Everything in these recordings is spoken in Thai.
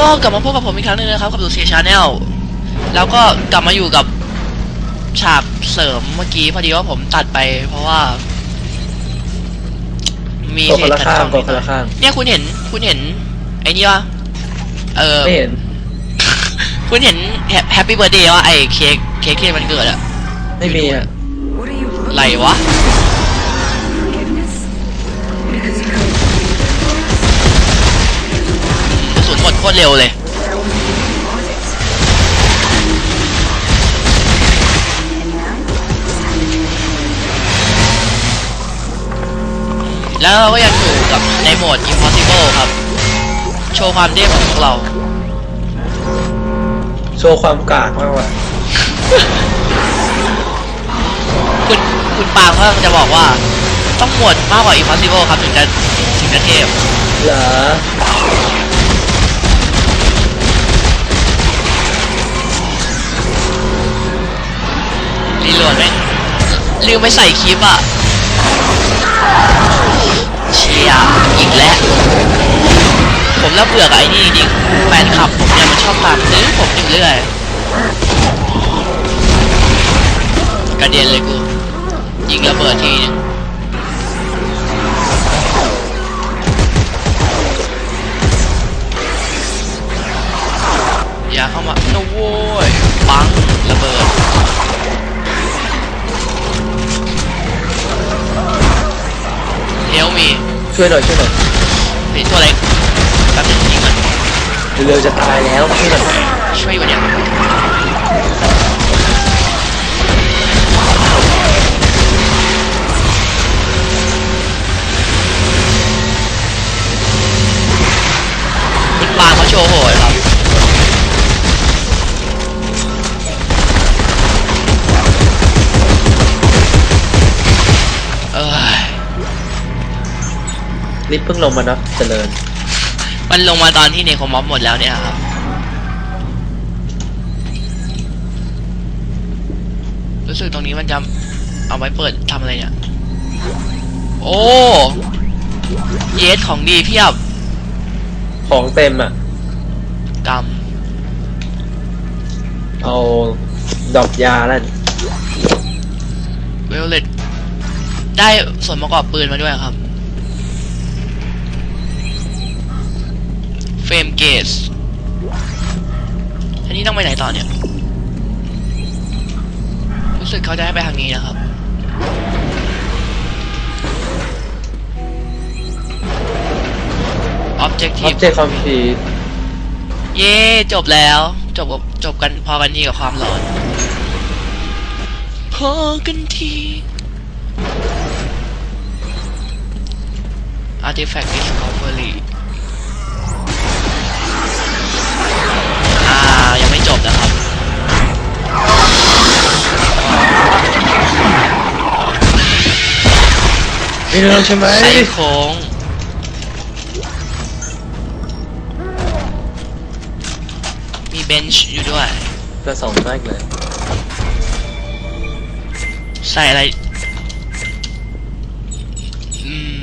ก็กลับมาพบกับผมอีกครั้งหนึงนะครับกับดูเซียชาแนลแล้วก็กลับมาอยู่กับฉากเสริมเมื่อกี้พอดีว่าผมตัดไป เพราะว่า มีกดคนละขัดข้างข้องกดคนละข้างเนี่ยคุณเห็นคุณเห็น ไอ้นี่วะเออ ไม่เห็นคุณเห็นแฮปปี้เบ t ร์ a เดย์ว่าไอ้เค้กเค้กที่มันเกิดอะไม่มีอะ What are you looking ไรวะ forgiveness? โคตรเร็วเลยแล้วเราก็ยังอยู่กับในโหมด impossible ครับ โชว์ความเด้งของพวกเรา โชว์ความกากมากกว่าคุณคุณปาล์มเขาจะบอกว่า ต้องโหมดมากกว่า impossible ครับ ถึงจะถึงจะเทพเหรอ รีโหลดไหมลืมไปใส่คลิปอะเชียร์อีกแล้ว ผมแล้วเบื่อกับไอ้นี่จริงๆแฟนคลับผมเนี่ยมันชอบตามซื้อผมอยู่เรื่อยกระเด็นเลยกูยิงระเบิดทีนึงอย่าเข้ามาโน้ยปังระเบิด เฮลมีช่วยหน่อยช่วยหน่อยเป็นตัวเล็กแป๊บนึงยิงมันเร็วๆจะตายแล้วช่วยหน่อยช่วยอยู่ พิ่งลงมาเนาะเจริญ มันลงมาตอนที่เนโคมอฟหมดแล้วเนี่ยครับ รู้สึกตรงนี้มันจะเอาไว้เปิดทำอะไรเนี่ย โอ้เยสของดีเพียบของเต็มอะ กเอาดอกยาแล้วำเวลเลตได้ส่วนประกอบปืนมาด้วยครับ เฟรมเกสอันนี้ต้องไปไหนต่อเนี่ย รู้สึกเขาจะให้ไปทางนี้นะครับ ออบ Objective เจกต์คอมพิวเย่จบแล้ว จบกับจบกันพอกันทีกับความร้อน พอกันที Artifact Discovery อ่า จบนะครับมีเรื่องใช่ไหมใส่โค้งมีเบนช์อยู่ด้วยจะส่องมากเลย ใส่อะไร อืม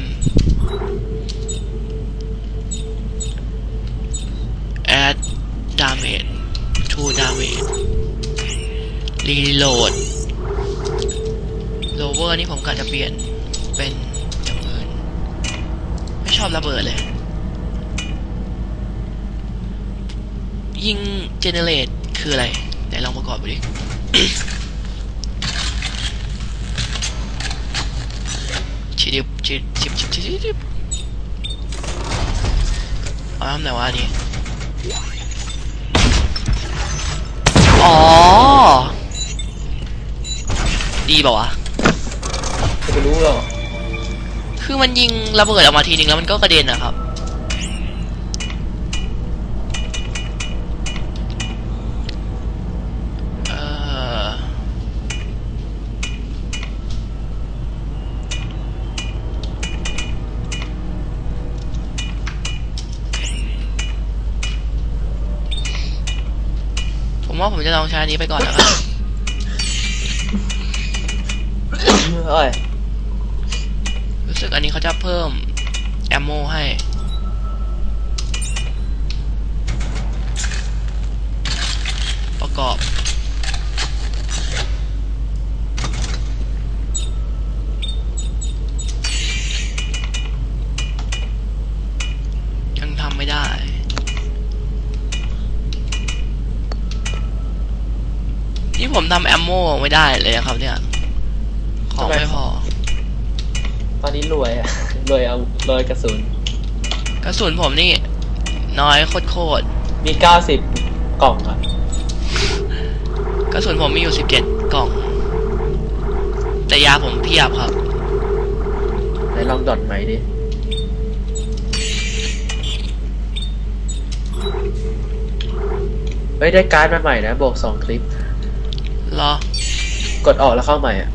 add damage to damage reload lower นี่ผมกะจะเปลี่ยนเป็นอย่างอื่นไม่ชอบระเบิดเลย ยิง generate คืออะไร ไหนลองประกอบดูดิชิดิบชิดชิบชิบชิบชิบเอาทำไหนวะอัน อ๋อ ดีเปล่าวะ จะไปรู้หรอกคือมันยิงระเบิดออกมาทีนึงแล้วมันก็กระเด็นนะครับ ผมว่าผมจะลองใช้อันนี้ไปก่อนนะครับรู้สึกอันนี้เขาจะเพิ่มแอมโมให้ ประกอบ ผมทำแอมโมไม่ได้เลยนะครับเนี่ย ของไม่พอ ตอนนี้รวยอะรวยเอารวยกระสุน กระสุนผมนี่ น้อยโคตรมีเก้าสิบกล่องอะๆกระสุนผมมีอยู่สิบเจ็ดกล่อง แต่ยาผมเพียบครับไหนลองดอทไหมดิเฮ้ยได้การ์ดมาใหม่นะบวกสองคลิป รอ กดออกแล้วเข้าใหม่อะ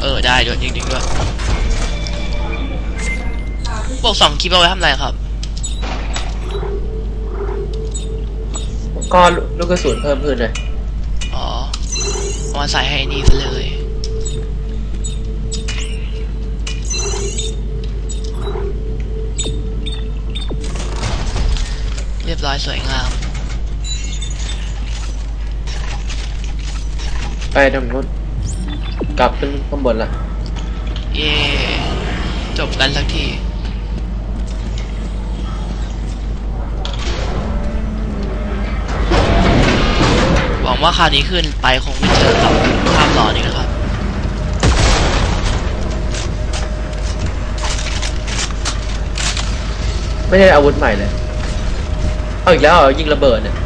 เออ ได้ด้วยจริงๆด้วยบวกสองคลิปเอาไว้ทำอะไรครับ ก็ลูกกระสุนเพิ่มขึ้นเลย อ๋อเอามาใส่ให้นี่ซะเลย อยสวยงาม ไปทางนู้นกลับขึ้นข้างบนละเย่จบกันสักทีหวังว่าคราวนี้ขึ้นไปคงไม่เจอกับภาพหลอนอีกนะครับไม่ได้อาวุธใหม่เลย เอาอีกแล้วเหรอยิงระเบิดเนี่ย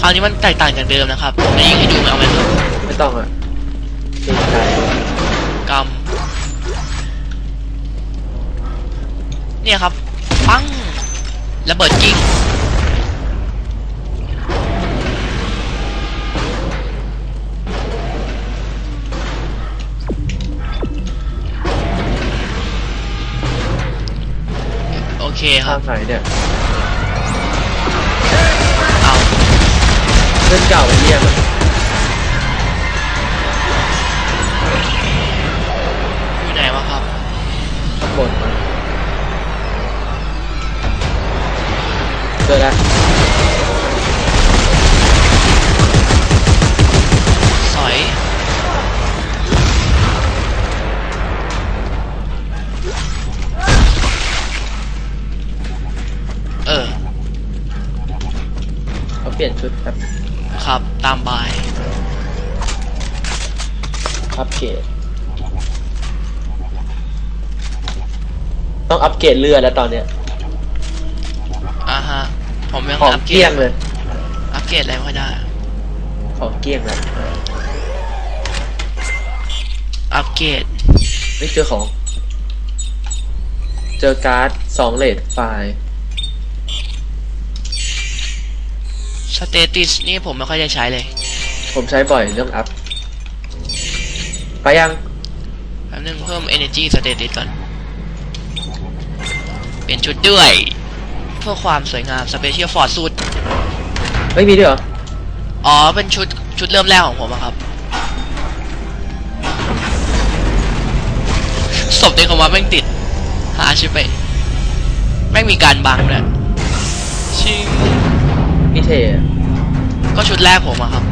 คราวนี้มันแตกต่างจากเดิมนะครับผมจะยิงให้ดูไหมเอาไหมครับไม่ต้องอะเกรงใจกรรมเนี่ยครับ ปังระเบิดจริงโอเคคข้ารับงไหนเนี่ย พื่อนเก่าไอ้เนี่ยมันอยู่ไหนวะครับข้างบนมันเจอแล้วสอยเออ เขาเปลี่ยนชุดครับ ครับ ตามบาย อัปเกรด ต้องอัปเกรดเรือแล้วตอนเนี้ยอ่าฮะ ผมยังของอัปเกเกลี้รยดงเลย อัปเกรดอะไรไม่ค่อยได้ ของเกลี้ยงแล้วอัปเกรด ไม่เจอของ เจอการ์ดสองเลดไฟล์ สเตติสนี่ผมไม่ค่อยได้ใช้เลย ผมใช้บ่อยเรื่องอัพ ไปยังแป๊บนึงเพิ่ม energy status ก่อน เปลี่ยนชุดด้วย เพื่อความสวยงาม special force suit ไม่มีด้วยเหรอ อ๋อ เป็นชุด ชุดเริ่มแรกของผมอะครับ ศพในคอมว่าแม่งติด หาชิบไป แม่งมีการบังด้วยชิง พี่เทอะ ก็ชุดแรกผมอะครับ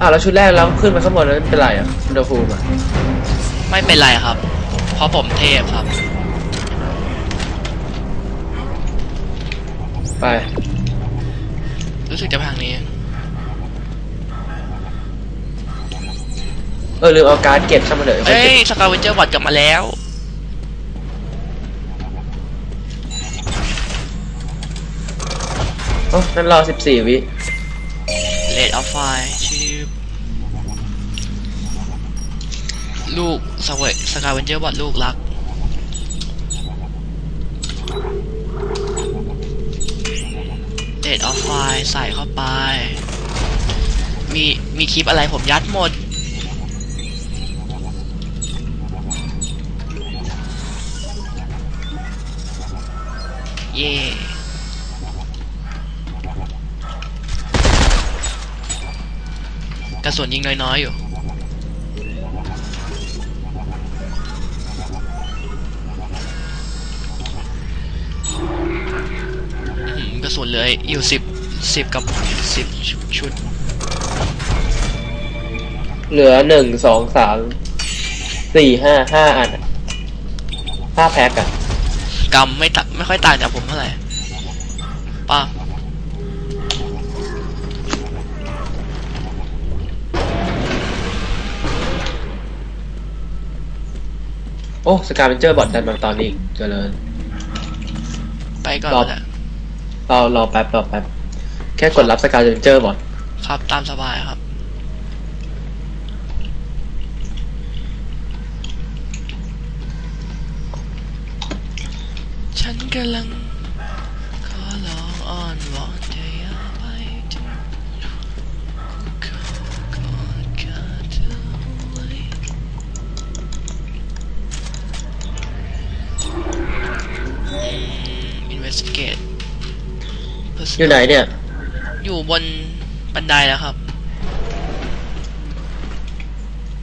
อ้าวแล้วชุดแรกแล้วขึ้นมาข้างบนแล้วเป็นไรอะอุณหภูมิอะไม่เป็นไรครับ เพราะผมเทพครับ ไปรู้สึกจะพังนี้ เออลืมเอาการ์ดเก็บช่างมันเถอะเอ้ยสกาเวนเจอร์บอดกลับมาแล้ว โอ้นั่นรอสิบสี่วิ เลดออฟไฟชื่อลูกสวสกาเวนเจอร์บอดลูกรักเลดออฟไฟใส่เข้าไป มี มีคลิปอะไรผมยัดหมด เย่ กระสุนยิงน้อยๆอยู่มสุนเหลยอยู่สิบสิบกับสิบชุด เหลือหนึ่งสองสามสี่ห้าห้าอันอะห้าแพ็คอะกำไม่ตะไม่ค่อยต่างจากผมเท่าไหร่ โอ้สกาเป็นเจอร์บอทดันมาตอนนี้อีกเจริญ ไปก่อนรอ นะรอรอแป๊บรอแป๊บแค่กดรับสกาเป็นเจอร์บอทครับตามสบายครับ ฉันกำลัง อยู่ไหนเนี่ย อยู่บนบันไดแล้วครับ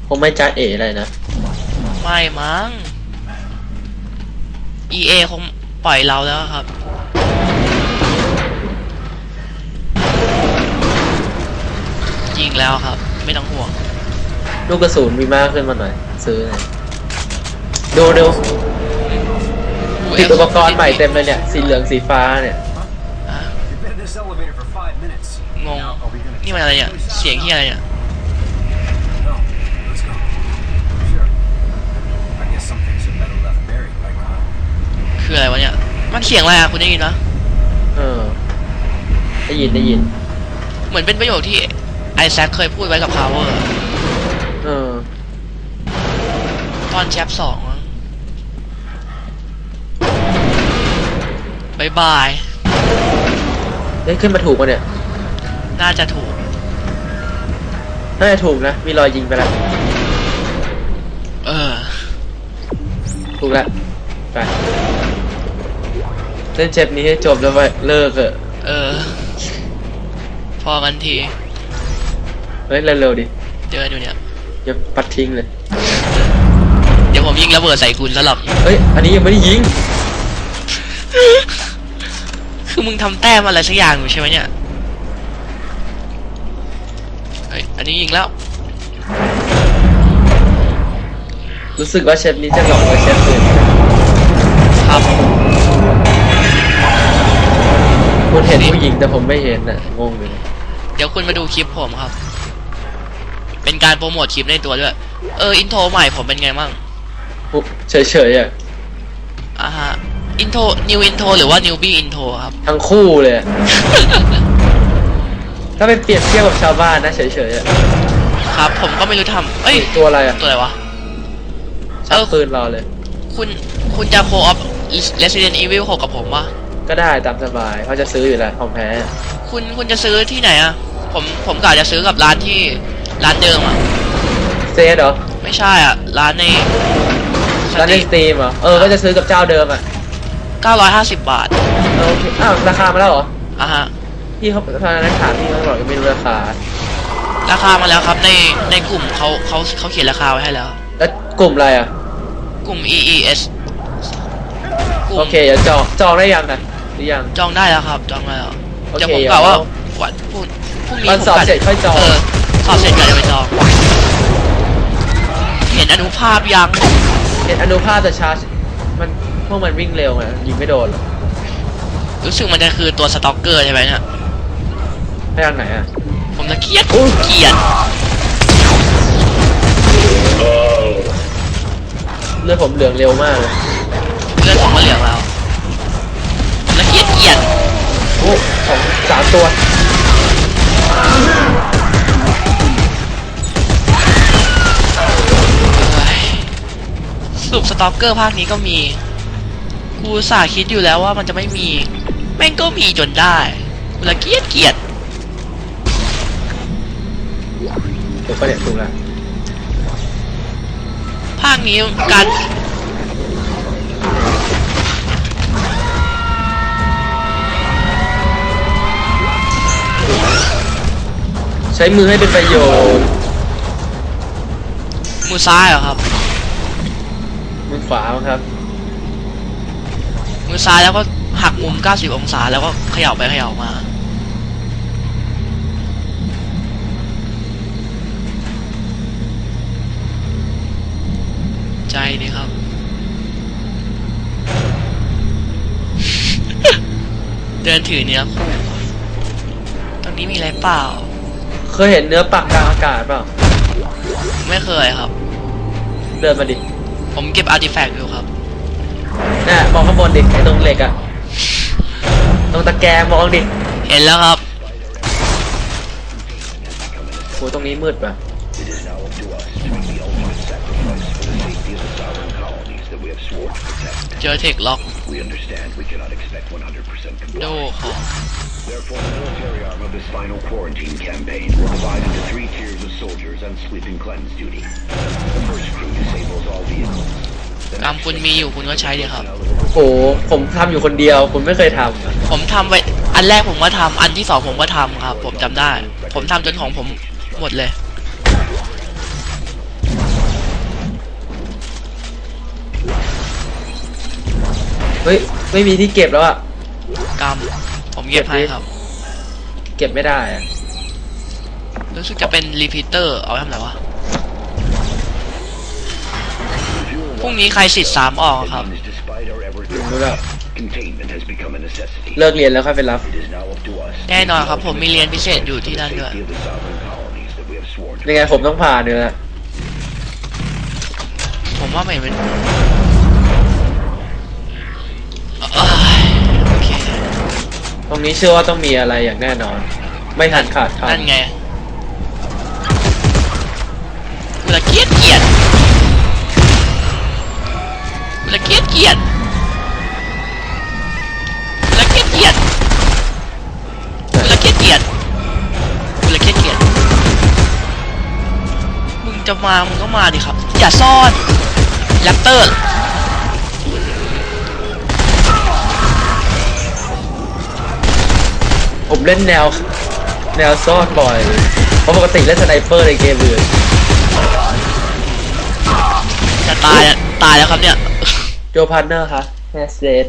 ผมไม่จ้าเอ๋อะไรนะ ไม่มั้ง EA คงปล่อยเราแล้วครับยิงแล้วครับ ไม่ต้องห่วง ลูกกระสุนมีมากขึ้นมาหน่อย ซื้อหน่อยดูดูติดอุปกรณ์ใหม่เต็มเลยเนี่ย สีเหลืองสีฟ้าเนี่ย this elevator for five minutes. งง Now, are we gonna นี่มันอะไรเนี่ย เสียงที่อะไรเนี่ย No. Let's go. Sure. I guess some things are better left buried right now. คืออะไรวะเนี่ย มันเสียงอะไรอะคุณได้ยินปะเออ ได้ยินได้ยิน เหมือนเป็นประโยคที่ไอแซคเคยพูดไว้กับพาวเวอร์เออ ตอนแชปสองมั้งบายบาย ได้ขึ้นมาถูกปะเนี่ย น่าจะถูก น่าจะถูกนะ มีรอยยิงไปแล้ว เออ ถูกแล้ว ไป เล่นเชฟนี้ให้จบแล้วไปเลิกเถอะ เออ พอกันที เฮ้ยเร็วๆดิเจออยู่เนี่ย อย่าปัดทิ้งเลย เดี๋ยวผมยิงระเบิดใส่คุณสลับเฮ้ย อันนี้ยังไม่ได้ยิง คือมึงทำแต้มอะไรสักอย่างอยู่ใช่ไหมเนี่ยเฮ้ยอันนี้ยิงแล้ว รู้สึกว่าเชฟนี้จะหลอกกว่าเชฟอื่นครับคุณเห็นผู้หญิงแต่ผมไม่เห็นน่ะงงเลยเดี๋ยวคุณมาดูคลิปผมครับ เป็นการโปรโมทคลิปในตัวด้วย เออ อินโทรใหม่ผมเป็นไงบ้างปุ๊บเฉยๆอะอ่าฮะ อินโทรนิวอินโทรหรือว่านิวบี้อินโทรครับ ทั้งคู่เลยอะถ้าไปเปรียบเทียบกับชาวบ้านนะเฉยๆอะครับ ผมก็ไม่รู้ทำเอ้ย ตัวอะไรอะตัวอะไรวะ ชักปืนรอเลย คุณคุณจะโคออฟ Resident Evil 6กับผมวะก็ได้ตามสบายเขาจะซื้ออยู่แล้วของแพ้คุณคุณจะซื้อที่ไหนอะผมผมกะจะซื้อกับร้านที่ร้านเดิมอะเซตเหรอ ไม่ใช่อะร้านในร้านในสตรีมเหรอ เออ ก็จะซื้อกับเจ้าเดิมอะ 950 บาทเออโอเคอ้าวราคามาแล้วเหรออะฮะ พี่เขาพนักงานถามพี่เขาบอกยังไม่รู้ราคา ราคามาแล้วครับในในกลุ่มเขาเขาเขาเขียนราคาไว้ให้แล้ว แล้วกลุ่มอะไรอะกลุ่ม EES กลุ่มโอเคเดี๋ยวจองจองได้ยังนะหรือยัง จองได้แล้วครับ จองได้แล้วโอเคเดี๋ยวผมเดี๋ยวกะว่าวันพรุ่งพรุ่งนี้ตอนผมสอบกะเสร็จค่อยจอง เออสอบเสร็จกะจะไปจอง เห็นอนุภาพยัง เห็นอนุภาพแต่ชาร์จมัน พวกมันวิ่งเร็วไงยิงไม่โดนหรอกรู้สึกมันจะคือตัวสต็อกเกอร์ใช่ไหมเนี่ยไปทางไหนอะผมจะเกลียดอุ๊ยเกลียดเลือดผมเหลืองเร็วมากเลยเลือดผมก็เหลืองแล้วผมจะเกลียดเกลียดโอ้สองสามตัวเฮ้ยสรุปสต็อกเกอร์ภาคนี้ก็มี กูอุตสาห์คิดอยู่แล้วว่ามันจะไม่มี แม่งก็มีจนได้กูละเกลียดเกลียดถูกปะเนี่ยถูกแล้วภาคนี้การใช้มือให้เป็นประโยชน์มือซ้ายเหรอครับ มือขวามั้งครับ มือซ้ายแล้วก็หักมุม 90 องศาแล้วก็เขย่าไปเขย่ามา ใจดีครับ เดินถือเนื้อคู่ตรงนี้มีอะไรเปล่า เคยเห็นเนื้อปักกลางอากาศเปล่า ไม่เคยครับ เดินมาดิ ผมเก็บอาร์ติแฟกต์อยู่ครับ น่ะมองข้างบนดิไอ้ตรงเหล็กอะตรงตะแกรงมองดิ เห็นแล้วครับ โหตรงนี้มืดป่ะ It is now up to us to make the ultimate sacrifice for the safety of the sovereign colonies that we have sworn to protect. เจอเทคล็อก We understand we cannot expect 100% โด compliance. ของ Therefore, the military arm of this final quarantine campaign will divide into three tiers of soldiers on sleep and cleanse duty. The first crew disables all vehicles. The กรรม next คุณมีอยู่คุณก็ใช้ดีครับ โหผมทำอยู่คนเดียวคุณไม่เคยทำอะผมทำไว้อันแรกผมก็ทำอันที่สองผมก็ทำครับ ผมจำได้ ผมทำจนของผมหมดเลย เฮ้ยไม่มีที่เก็บแล้วอะกรรมผมเก็บให้ครับ เก็บไม่ได้อะรู้สึกจะเป็นรีพีเตอร์เอาไว้ทำอะไรวะ พรุ่งนี้ใครสิทธิ์สามออกครับ means despite our efforts, รู้แล้ว containment has become a necessity. เลิกเรียนแล้วค่อยไปรับ It is now up to us. to แน่นอน make the ครับผมมี ultimate เรียนพิเศษ sacrifice อยู่ที่ for the นั่นด้วย safety of the sovereign colonies that we have sworn to ยังไงผมต้องผ่านเนื้อผมว่าไม่เป็นเอ้ยโอเคตรงนี้เชื่อว่าต้องมีอะไรอย่างแน่นอน ไม่ทันขาดคนั่นไง เวลาเกลียดเกลียดเวลาเกลียดเกลียดเวลาเกลียดเกลียดเวลาเกลียดเกลียดมึงจะมามึงก็มาดิครับ อย่าซ่อนแรปเตอร์ำผมเล่นแนว แนวซ่อนบ่อย เพราะปกติเล่นสไนเปอร์ในเกมอื่นจะตายอะตายแล้วครับเนี่ย โจพาร์เนอร์คะแฮสเซต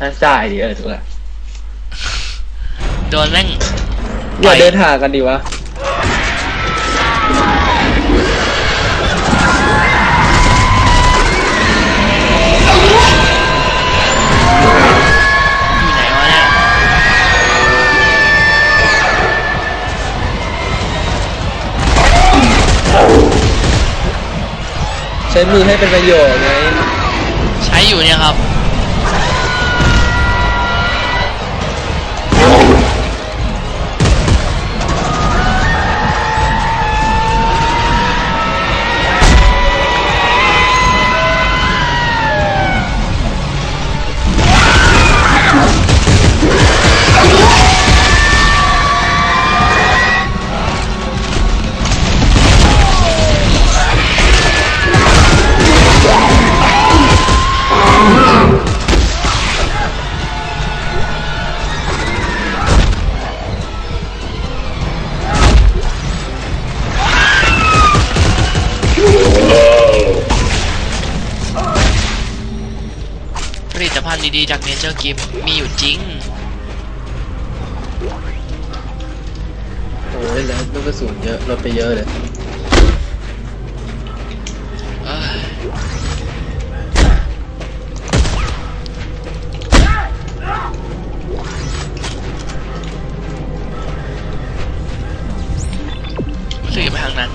ฮันจ่ายดิเออถูกละโดนแม่งอย่าเดินห่างกันดิวะอยู่ไหนวะเนี่ยใช้มือให้เป็นประโยชน์ไงใช้ อยู่เนี่ยครับ ดีๆ จากเนเจอร์กิฟมีอยู่จริงโอ้ยแล้วลูกกระสุนเยอะลดไปเยอะเลยเอ้ยรู้สึกจะไปทางนั้น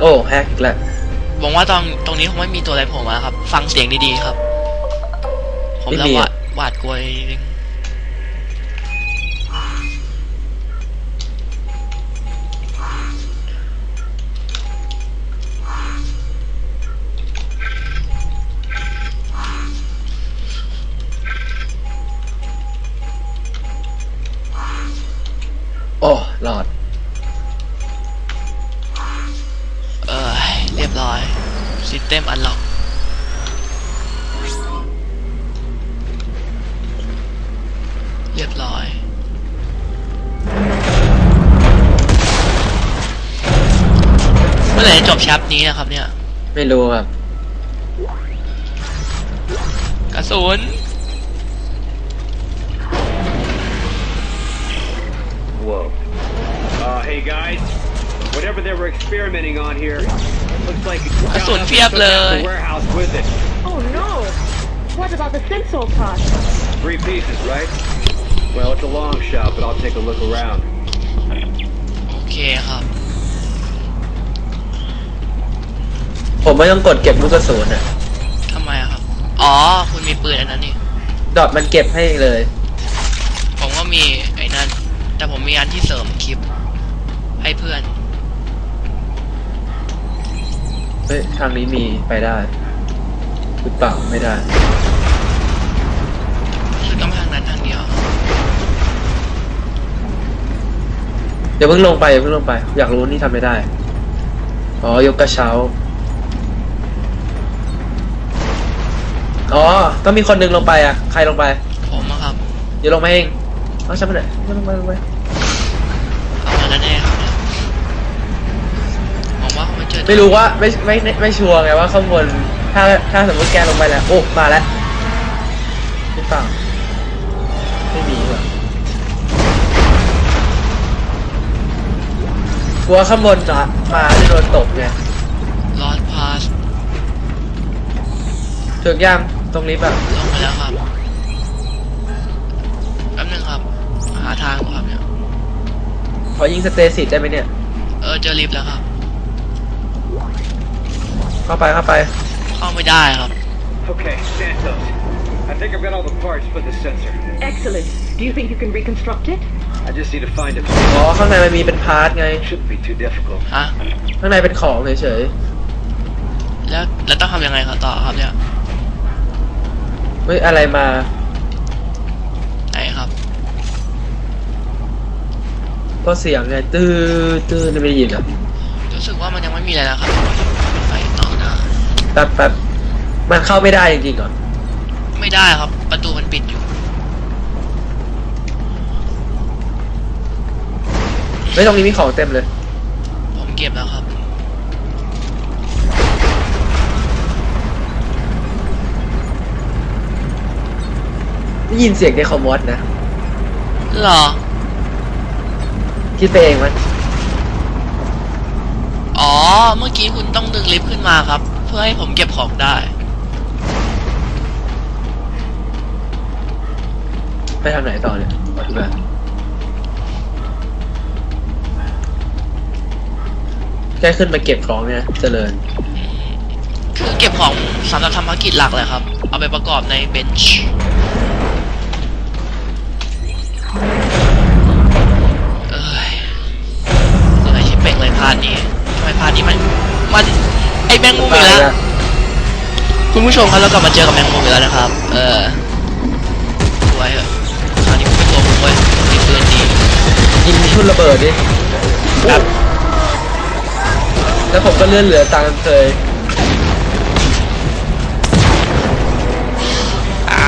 โอ้แฮกอีกแล้วหวั งว่าตรงตรงนี้คงไม่มีตัวอะไรโผล่มาครับ ฟังเสียงดีๆครับ ผมแล้วมีหวาดหวาดกลัวนิดนึง เมื่อไหร่จะจบแชปนี้นะครับเนี่ย ไม่รู้ครับ กระสุน Whoa. Uh, hey guys. Whatever they were experimenting on here, looks like it's That's down what up Fiat and took out Blur. the warehouse with it. Oh no! What about the sensor part? Three pieces, right? Well, it's a long shot, but I'll take a look around. โอเคครับ uh, ผมไม่ต้องกดเก็บลูกกระสุนอะทำไมอะครับ อ๋อ คุณมีปืนอันนั้นนี่ ดอทมันเก็บให้เลย ผมก็มีไอ้นั่น แต่ผมมีอันที่เสริมคลิป ให้เพื่อน เฮ้ย ทางนี้มีไปได้หรือเปล่าไม่ได้คือกำแพงนั้นทางเดียว เดี๋ยวเพิ่งลงไปอย่าเพิ่งลงไป อยากรู้นี่ทำไม่ได้ อ๋อยกกระเช้า อ๋อ ต้องมีคนหนึงลงไปอะ ใครลงไป ผมอะครับอย่าลงมาเองเอาฉันไปไหนไม่ลงไปลงไปเอามาแล้วแน่ครับเนี่ยผมว่าเขาไม่เจอไม่รู้ว่าไม่ไม่ไม่ไม่ชัวร์ไงว่าข้างบน ถ้าถ้าสมมติแกลงไปแล้ว โอ้ มาแล้วหรือเปล่าไม่มีว่ะกลัวข้างบนจะมาจะโดนตกไง ลอดพาส ถึงยัง ตรงนี้แบบลงไปแล้วครับแป๊บนึงครับ หาทางก่อนครับเนี่ยขอยิงสเตสิตได้ไหมเนี่ย เออเจอลิฟต์แล้วครับ เข้าไปเข้าไป เข้าไม่ได้ครับ Okay, Santos. I think I've got all the parts for the sensor. Excellent. Do you think you can reconstruct it? I just need to find it. อ๋อ ข้างในมันมีเป็นพาร์ทไง Shouldn't be too difficult. ฮะ ข้างในเป็นของเฉยแล้วแล้วต้องทำยังไงครับต่อครับเนี่ยๆ เฮ้ย อะไรมา ไหนครับ ก็เสียงไงตื้อตื้อนี่ไม่ได้ยินเหรอรู้สึกว่ามันยังไม่มีอะไรแล้วครับไปต่อหน้าแป๊บแป๊บมันเข้าไม่ได้จริงๆเหรอไม่ได้ครับ ประตูมันปิดอยู่ไม่ตรงนี้มีของเต็มเลย ผมเก็บแล้วครับ ได้ยินเสียงเดคอมอสนะหรอ คิดไปเองมั้ยอ๋อ เมื่อกี้คุณต้องดึงลิฟต์ขึ้นมาครับ เพื่อให้ผมเก็บของได้ ไปทางไหนต่อเนี่ยขอดูแบบแค่ขึ้นมาเก็บของเนี่ยเจริญ คือเก็บของสำหรับทำภารกิจหลักเลยครับ เอาไปประกอบในเบนช์ คุณผู้ชมครับเรากลับมาเจอกับแมงมุมอีกแล้วนะครับ เออสวยเหอะคราวนี้ผมเป็นตัวผมเว้ยมีปืนดียิงทุ่นระเบิดดิครับ แล้วผมก็เลื่อนเหลือตามเคยอ่า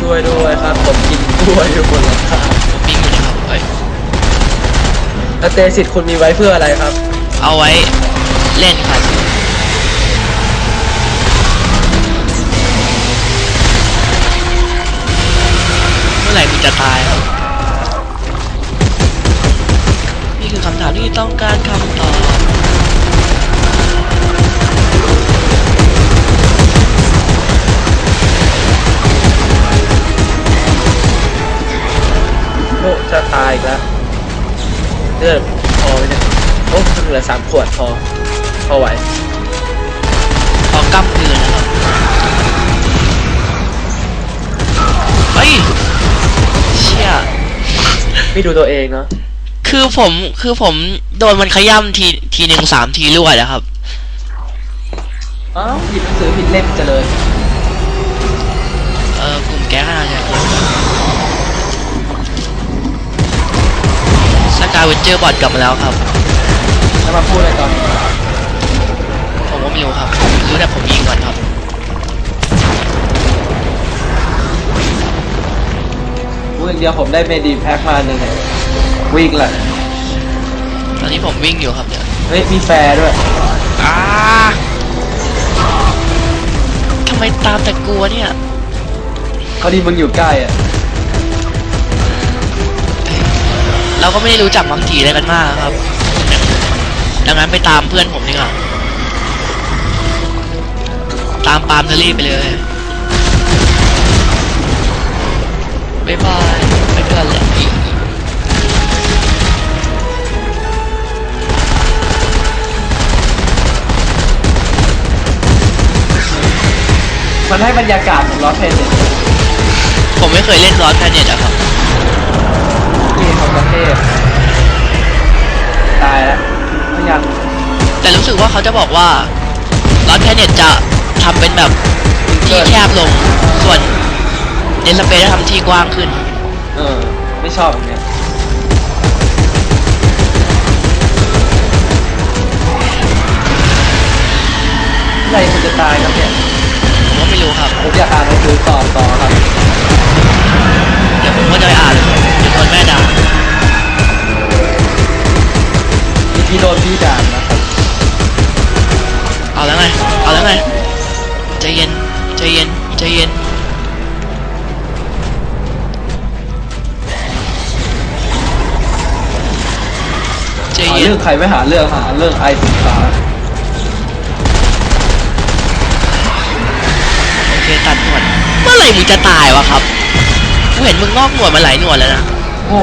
ช่วยด้วยครับ ผมกินกล้วยอยู่บนหลังคาผมวิ่งอยู่นะครับเอ้ยแล้วเตสิทธิ์คุณมีไว้เพื่ออะไรครับ เอาไว้เล่นครับ ตายครับนี่คือคำถามที่ต้องการคำตอบโอ้จะตายอีกแล้วเลือดพอไหมเนี่ยโอ้เหลือสามขวดพอพอไหวพอกำคืนนะครับ เชี่ยไม่ดูตัวเองเนาะคือผมคือผมโดนมันขย้ำทีทีหนึ่งสามทีรวดนะครับอ้าวหยิบหนังสือผิดเล่มเจริญเออกลุ่มแก๊งน่าจะเยอะสกายเวนเจอร์บอดกลับมาแล้วครับ แล้วมาพูดอะไรตอนนี้ผมก็ไม่รู้ครับรู้แต่ผมยิงก่อนครับ พูดอย่างเดียวผมได้เมดีแพ็คมาหนึ่งเนี่ยวิ่งแหละตอนนี้ผมวิ่งอยู่ครับเนี่ยเฮ้ยมีแฟร์ด้วยอ้าทำไมมตามแต่กลัวเนี่ยพอดีมึงอยู่ใกล้อะเราก็ไม่ได้รู้จักมังจีอะไรกันมากครับ ดังนั้นไปตามเพื่อนผมดีกว่าตามปาล์มเทอรี่ไปเลย บ๊ายบายไปกันแหละมันให้บรรยากาศของลอสเพนเนี่ยผมไม่เคยเล่นรอสแพนเน็ตอะครับ ที่ของประเทศตายแล้วไม่อยากแต่รู้สึกว่าเขาจะบอกว่าลอสแพนเน็ตจะทำเป็นแบบที่แคบลงส่วน เดนสเปซจะทำที่กว้างขึ้น เออ ไม่ชอบอย่างเงี้ยอะไรมันจะตายครับเนี่ยผมก็ไม่รู้ครับ ผมอยากอ่านหนังสือต่อต่อครับ เดี๋ยวผมก็จะไปอ่านเดี๋ยวโดนแม่ด่ามีที่โดนพี่ด่านนะครับ เอาแล้วไง เอาแล้วไง ใจเย็น ใจเย็น ใจเย็น เย็นเรื่องใครไม่หาเรื่องหาเรื่องไอสิตาโอเคตัดหนวดเมื่อไหร่มึงจะตายวะครับกูเห็นมึงงอกหนวดมาหลายหนวดแล้วนะโอ้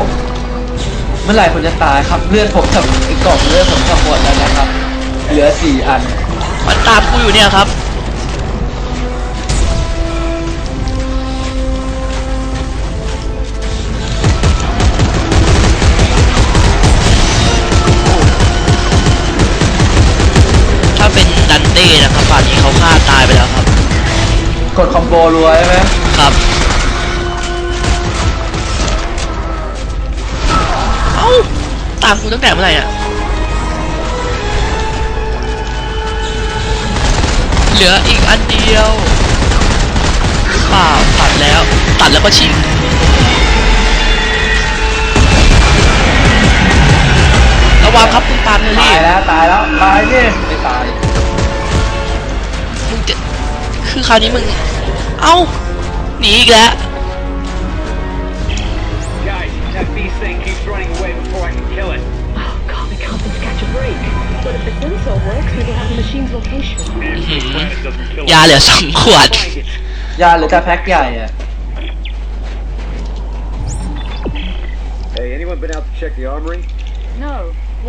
เมื่อไหร่ผมจะตายครับเลือดผมกับไอ้กล่องเลือดผมจะหมดแล้วนะครับ เหลือสี่อันมันตามกูอยู่เนี่ยครับานนี้เขาฆ่าตายไปแล้วครับ กดคอมโบรัวใช่ไหมครับ เอ้า ตามกูตั้งแต่เมื่อไหร่อะ เหลืออีกอันเดียวหรือเปล่าตัดแล้ว ตัดแล้วก็ฉีกระวังครับคุณปาล์มเนอตารี่ ยแล้วตายแล้วตายนี่ คือคราวนี้มึง เอ้า หนีอีกแล้ว Guys, that beast thing keeps running away before I can kill it. Oh, God, we can't seem to catch a break. But if the sensor works, we will have the machine's location. If the planet doesn't kill ยา it, เหลือสองขวด find it. ยาเหรือแต่แพ็คใหญ่อะ Hey, anyone been out to check the armory? No.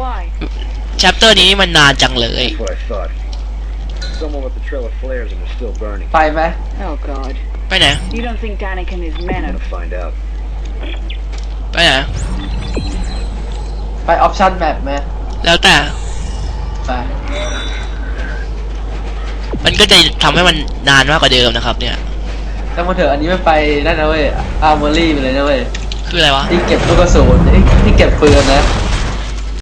Why? แชปเตอร์นี้มันนานจังเลย That's what I thought. Someone with the trail of flares and they're still burning. ไปไหม Oh, God. ไปไหน You don't think Danik and his men Gonna find out. ไปไหน ไปออปชั่นแมปไหมแล้วแต่ ไป มันก็จะทำให้มันนานมากกว่าเดิมนะครับ เนี่ย แล้วมาเถอะอันนี้ไม่ไปนั่นนะเว้ยอาร์มอรี่ไปเลยนะเว้ยคืออะไรวะ ที่เก็บลูกกระสุนเอ้ยที่เก็บปืนนะ